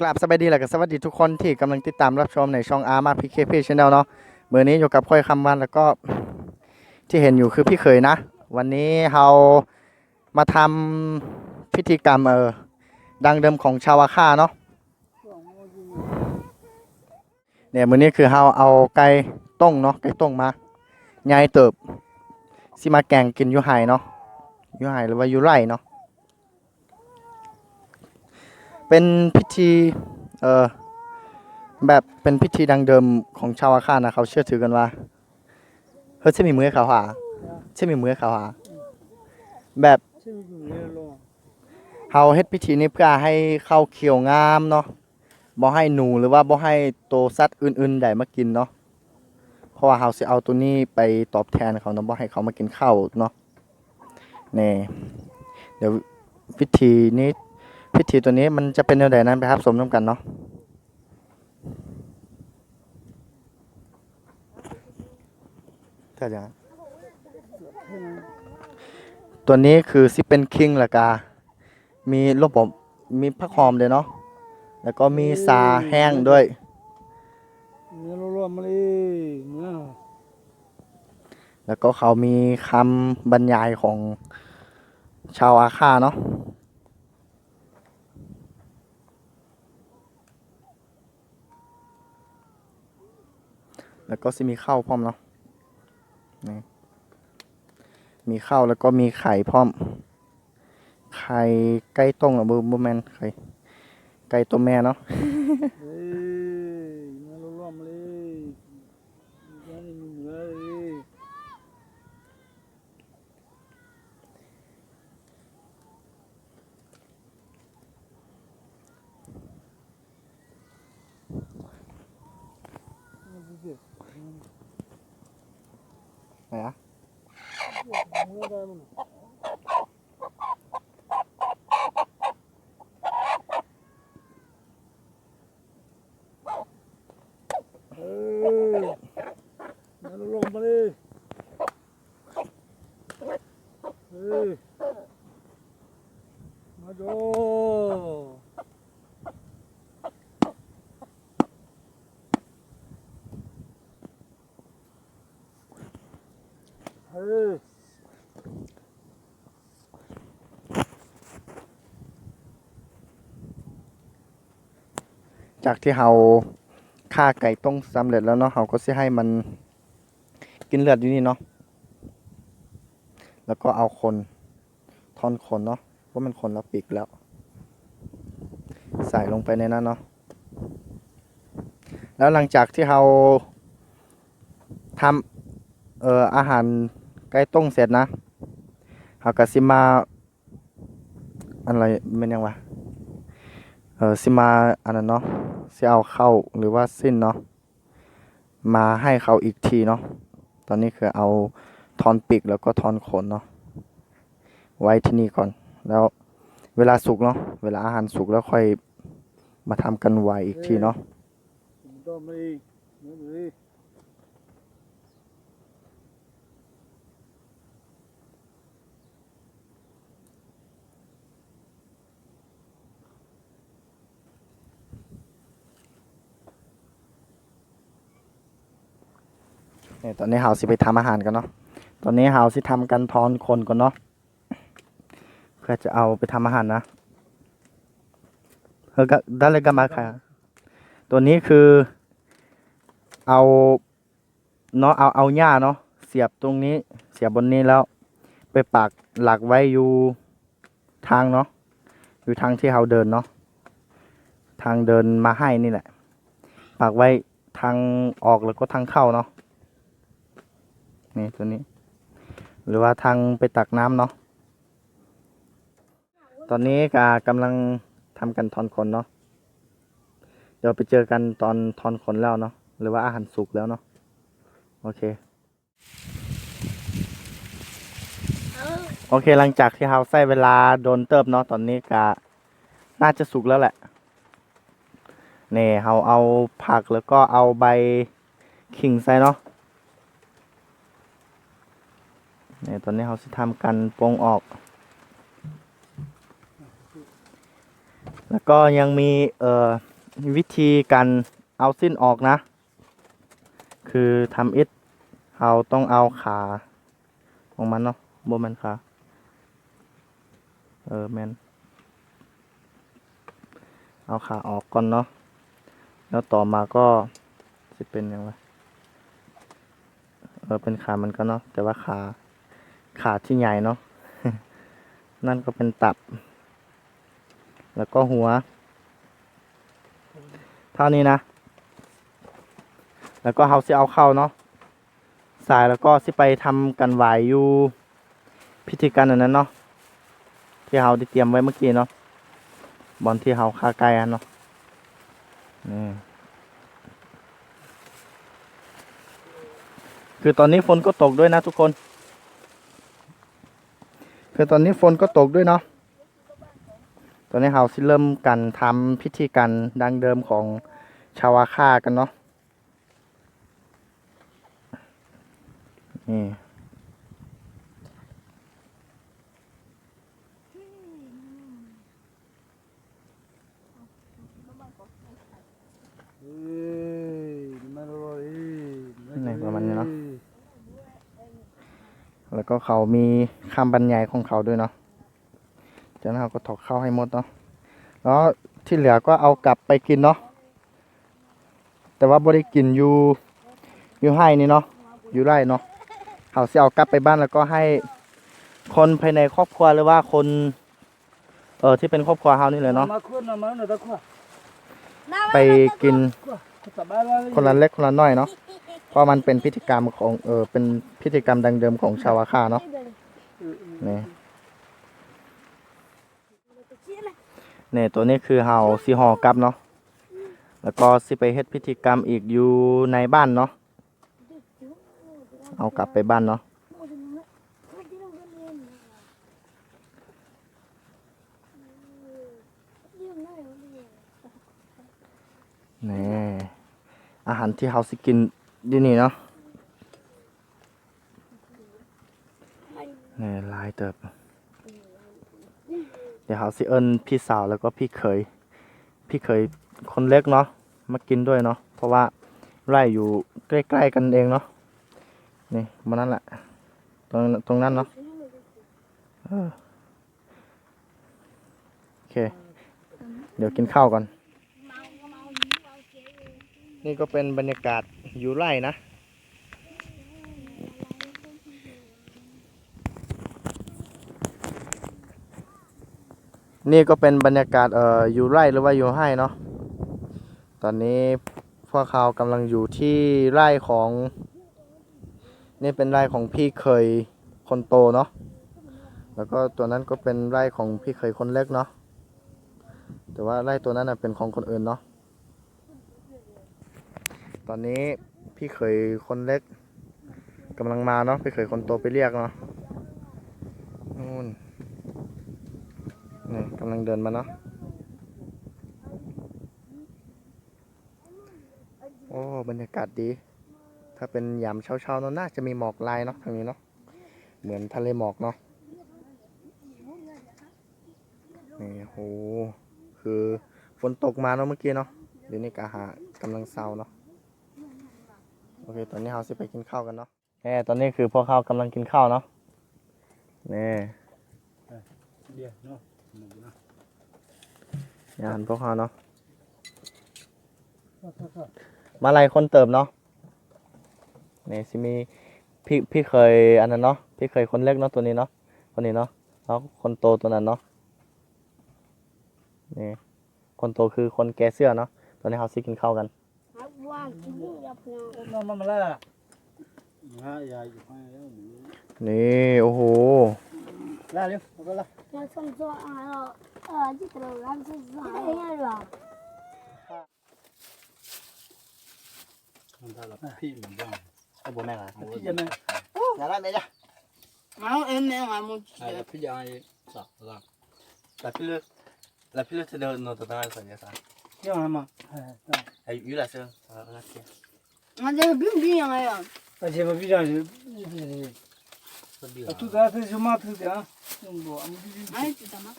กราบสบายดีแหละกับสวัสดีทุกคนที่กำลังติดตามรับชมในช่องอาร์มาพีเคพีชแนลเนาะเมื่อนี้อยู่กับค่อยคำวันแล้วก็ที่เห็นอยู่คือพี่เขยนะ วันนี้เรามาทำพิธีกรรมเออดังเดิมของชาวอาค่าเนาะเนี่ยมื้อนี้คือเราเอาไก่ต้งเนาะไก่ต้งมาใหญ่เติบสิมาแกงกินยูไห่เนาะยูไห่หรือว่ายูไร่เนาะ เป็นพิธีเออแบบเป็นพิธีดังเดิมของชาวอาคานะเขาเชื่อถือกันว่าเฮ้ยใช่มีมือเขาหาใช่มีมือเขาหาแบบเขาเฮ็ดพิธีนี้เพื่อให้เข้าเขียวงามเนาะบ่ให้หนูหรือว่าบ่ให้โตวสัตว์อื่นๆใดมากินเนาะเพราะว่าเขาสิเอาตัวนี้ไปตอบแทนเขาเนาะบ่ให้เขามากินข้าวเนาะนี่เดี๋ยวพิธีนี้ พิธีตัวนี้มันจะเป็นแนวใดนั้นไปครับสมน้ำกันเนาะถ้าอย่างนั้นตัวนี้คือสิเป็นคิงละกา มีระบบมีพักหอมเลยเนาะ แล้วก็มีซาแห้งด้วยเนี่ยรวมมาเลยเนี่ยแล้วก็เขามีคำบรรยายของชาวอาคาเนาะ แล้วก็สิมีข้าวพร้อมเนาะนะมีข้าวแล้วก็มีไข่พร้อม ไข่ไก่ต้งหรือบูแมนไข่ไก่ตัวแม่เนาะ เฮ้ยเนี่ยรวมมาเลยเนี่ยนี่มีเนื้อเลย ไหนอะเนื้อได้มั้งเฮ้ยเนี่ยรวมมาเลยเฮ้ยมาดู เฮ้ จากที่เราฆ่าไก่ต้งสำเร็จแล้วเนาะเราก็สิให้มันกินเลือดอยู่นี่เนาะ แล้วก็เอาคนทอนขนเนาะว่ามันขนแล้วปีกแล้ว ใส่ลงไปในนั้นเนาะ แล้วหลังจากที่เราทำเอ่ออาหาร ไก่ต้งเสร็จนะเราก็สิมาอะไรเป็นยังวะเออสิมาอันนั้นเนาะสิเอาเข้าหรือว่าสิ้นเนาะมาให้เขาอีกทีเนาะตอนนี้คือเอาทอนปีกแล้วก็ทอนขนเนาะไว้ที่นี่ก่อน แล้วเวลาสุกเนาะเวลาอาหารสุกแล้วค่อยมาทำกันไวอีกทีเนาะ ต้องมาเลยเนี่ตอนนี้เฮาสิไปทำอาหารกันเนาะ ตอนนี้เฮาสิทำกันทอนคนก่อนเนาะ เพื่อจะเอาไปทำอาหารนะเฮ้ยก็ได้เลยกันมาค่ะ ตัวนี้คือเอาเนาะเอาเอาหญ้าเนาะเสียบตรงนี้เสียบบนนี้แล้ว ไปปักหลักไว้อยู่ทางเนาะอยู่ทางที่เราเดินเนาะทางเดินมาให้นี่แหละปักไว้ทางออกแล้วก็ทางเข้าเนาะ นี่ตัวนี้ หรือว่าทางไปตักน้ำเนาะตอนนี้กากำลังทำกันทอนขนเนาะเดี๋ยวไปเจอกันตอนทอนขนแล้วเนาะหรือว่าอาหารสุกแล้วเนาะโอเคโอเคหลังจากที่เราใช้เวลาโดนเติบเนาะตอนนี้กาน่าจะสุกแล้วแหละนี่เราเอาผักแล้วก็เอาใบขิงใส่เนาะ นี่ตอนนี้เราสิทำกันปรงออก แล้วก็ยังมีเอ่อวิธีการเอาสิ้นออกนะ คือทำอิฐเราต้องเอาขาของมันเนาะบนมันขาเออแมนเอาขาออกก่อนเนาะแล้วต่อมาก็จะเป็นยังไงเออเป็นขามันก็เนาะแต่ว่าขา ขาที่ใหญ่เนาะนั่นก็เป็นตับ แล้วก็หัว เท่านี้นะ แล้วก็เฮาสิเอาเข้าเนาะสายแล้วก็สิไปทำกันไหวอยู่พิธีการอันนั้นเนาะที่เฮาได้เตรียมไว้เมื่อกี้เนาะบอลที่เฮาคาไกลอันเนาะนี่คือตอนนี้ฝนก็ตกด้วยนะทุกคน คือตอนนี้ฝนก็ตกด้วยเนาะตอนนี้เราสิเริ่มกันทำพิธีการดังเดิมของชาวอาค่ากันเนาะนี่เอ้ยมาแล้วเอ้ยนี่ประมาณนี้เนาะ แล้วก็เขามีคำบรรยายของเขาด้วยเนาะจากนั้นเราก็ถอกเข้าให้หมดเนาะแล้วที่เหลือก็เอากลับไปกินเนาะแต่ว่าบ่ได้กินอยู่อยู่ให้นี่เนาะอยู่ไร่เนาะเขาสิเอากลับไปบ้านแล้วก็ให้คนภายในครอบครัวหรือว่าคน เออที่เป็นครอบครัวเฮานี่เลยเนาะไปกินสบายแล้วคนละเล็กคนละน้อยเนาะ เพราะมันเป็นพิธีกรรมของเออเป็นพิธีกรรมดังเดิมของชาวอาคาเนาะนี่นี่ตัวนี้คือเฮาสิห่อกลับเนาะแล้วก็สิไปเฮ็ดพิธีกรรมอีกอยู่ในบ้านเนาะเอากลับไปบ้านเนาะนี่อาหารที่เฮาสิกิน อยู่นี่เนาะนี่ลายเติบ เดี๋ยวเฮาสิเอิ้นพี่สาวแล้วก็พี่เขย พี่เขยคนเล็กเนาะ มากินด้วยเนาะ เพราะว่าไร่อยู่ใกล้ๆกันเองเนาะ นี่มันนั่นแหละ ตรงตรงนั้นเนาะโอเค เดี๋ยวกินข้าวก่อน นี่ก็เป็นบรรยากาศ อยู่ไร่นะ นี่ก็เป็นบรรยากาศเอ่ออยู่ไร่หรือว่าอยู่ให้เนาะตอนนี้พวกเขากำลังอยู่ที่ไร่ของ นี่เป็นไร่ของพี่เคยคนโตเนาะแล้วก็ตัวนั้นก็เป็นไร่ของพี่เคยคนเล็กเนาะแต่ว่าไร่ตัวนั้นเป็นของคนอื่นเนาะ ตอนนี้พี่เคยคนเล็กกำลังมาเนาะพี่เคยคนโตไปเรียกเนาะนู่นนี่กำลังเดินมาเนาะโอ้บรรยากาศดี ถ้าเป็นยามเช้าๆเนาะน่าจะมีหมอกลายเนาะทางนี้เนาะเหมือนทะเลหมอกเนาะนี่โหคือฝนตกมาเนาะเมื่อกี้เนาะเดี๋ยวนี้กะหากำลังเศร้าเนาะ โอเค ตอนนี้เราสิไปกินข้าวกันเนาะแหมตอนนี้คือพวกเขากำลังกินข้าวเนาะนี่เดี๋ยวเนาะหนึ่งนะงานพวกเขาเนาะมาลายคนเติมเนาะนี่สิมีพี่พี่เคยอันนั้นเนาะพี่เคยคนเล็กเนาะตัวนี้เนาะคนนี้เนาะแล้วคนโตตัวนั้นเนาะนี่คนโตคือคนแกเสื้อเนาะตอนนี้เขาสิกินข้าวกัน มามามาแล้วฮะยายอยู่ให้แล้วหมู นี่ โอ้โห แล้วเร็วมาแล้ว 要创作啊，呃，这个俺是啥呀？ ทำท่าละพี่เหมือนกัน ไอ้บัวแม่ล่ะ พี่ยังไง อย่าได้ไหมจ๊ะ 俺俺们俺们 ไอ้พี่ยังไงสักละ La pile, la pile c'est de notre temps, ça y est ça. ยังไงมาเฮ้ย Elle a eu la sœur, ça va rester. 俺这 今晚了吗？哎哎鱼来师啊那行那这个不用冰箱哎呀。那这个冰箱就是这个肚子还小什头的啊这么多知道吗？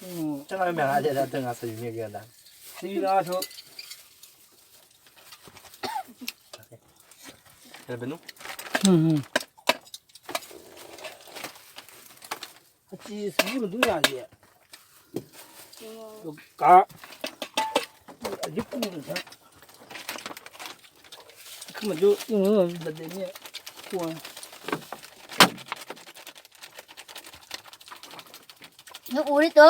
嗯这常有没有在正是有没有给他。打十一点二十嗯嗯。第是一个多样的就你不能给他根本就用那个人家过你屋里走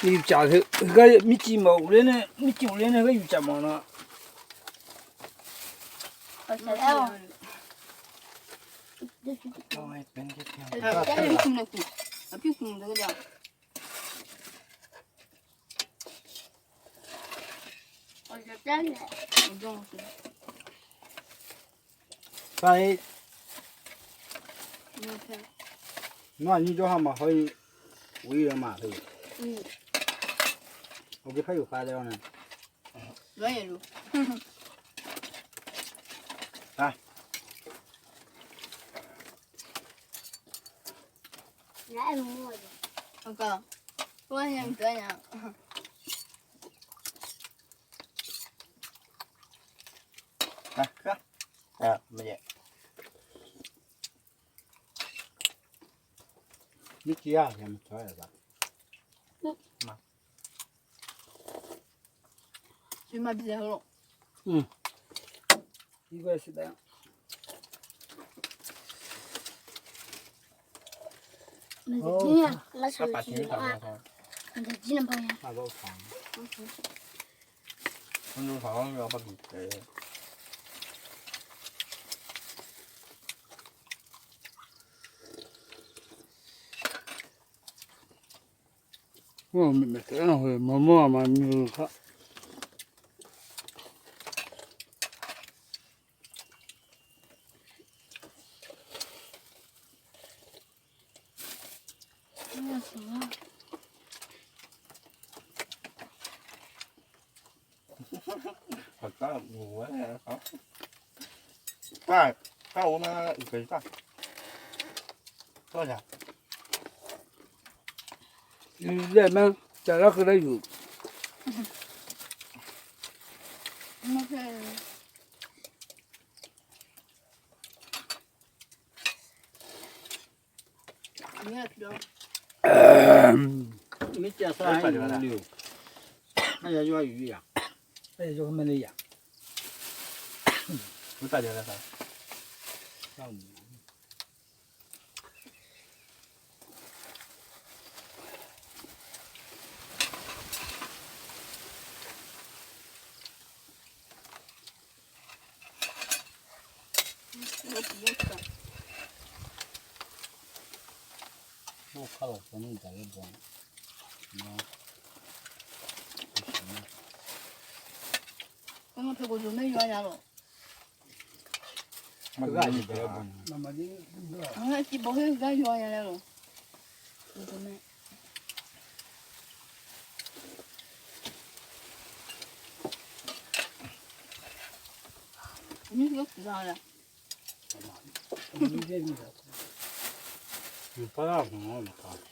你家头那个没鸡毛的呢没救的那个鱼夹毛了我想想 짠해. 어정 Vậy nó như cho hầm mà hơi quý ra mà thì 응. ok phải được pha đeo này 너야 루. 나를 tôi 아까 소원이랑 그냥 来喝。哎、啊，没姐，你几啊？你们出来吧。嗯。妈。去买啤酒了。嗯。一块是的。那是今年，那是今年啊，今年朋友。那个房，那个房要把。比对。我没没这样会，摸摸嘛没有看。那行啊。好大我哎好。大，大我们一个大。多少钱？嗯， 热门，加上喝的油。嗯没介绍还有六，那也叫鱼呀，那也叫什么的养？我大姐来啥？嗯午。咱们再来装刚刚退过去没冤家了你不会是咱幼儿园来了。你不买你是有负责任的。你这你说你不大可能我看。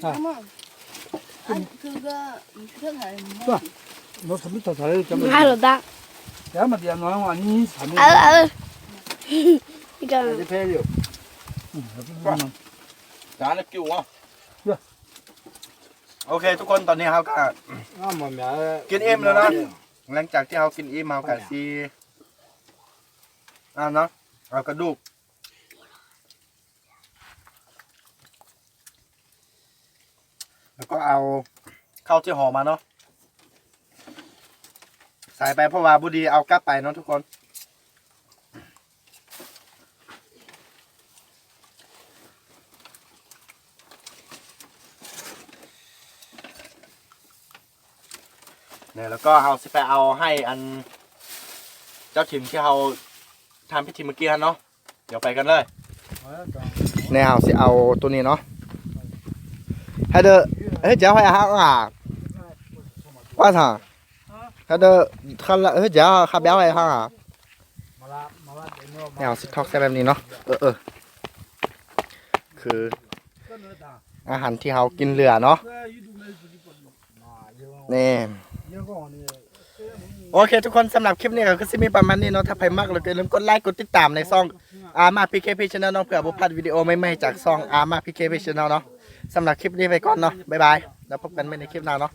자, 엄 마. 아니 그거 들어가 요. 좋 아. 너 3m 잘해줬잖 아. 다르 다. 야마 야 너랑 아니 3m. 아유 아 유. 이 거. 이제 배 려. 응, 좋 아. 나는 끼 워. โอเค ทุกคนตอนนี้เฮาก็ 아, กินอิ่มแล้วเนาะหลังจากที่เรากินอิ่มเราก็ซีอ่าเนาะเอากระดูก แล้วก็เอาข้าวที่ห่อมาเนาะใส่ไปเพราะว่าบุดีเอากลับไปเนาะทุกคนเนี่ยแล้วก็เอาสิไปเอาให้อัน เจ้าถิ่นที่เขาทำพิธีเมื่อกี้ฮะเนาะเดี๋ยวไปกันเลยเนี่เอาสิเอาตัวนี้เนาะให้เด้อ เฮ้ยเจ้าให้อาหารอะว่าสั่งให้เอข้าละเฮ้ยเจ้าข้าเบี้ยวให้อาหารอะ Voilà, voilà, et non, เนี่ยเอาสิทอกใส่แบบนี้เนาะเออเออคืออาหารที่เรากินเหลือเนาะนี่โอเค ทุกคนสำหรับคลิปนี้ก็คือมีประมาณนี้เนาะถ้าใครมากเลยก็อย่าลืมกดไลค์กดติดตามในซองอาร์มาพีเคพีชแนลเนาะเพื่อบุพพลาดวิดีโอใหม่ๆจากซองอาร์มาพีเคพีชแนลเนาะ สำหรับคลิปนี้ไปก่อนเนาะบ๊ายบายแล้วพบกันใหม่ในคลิปหน้าเนาะ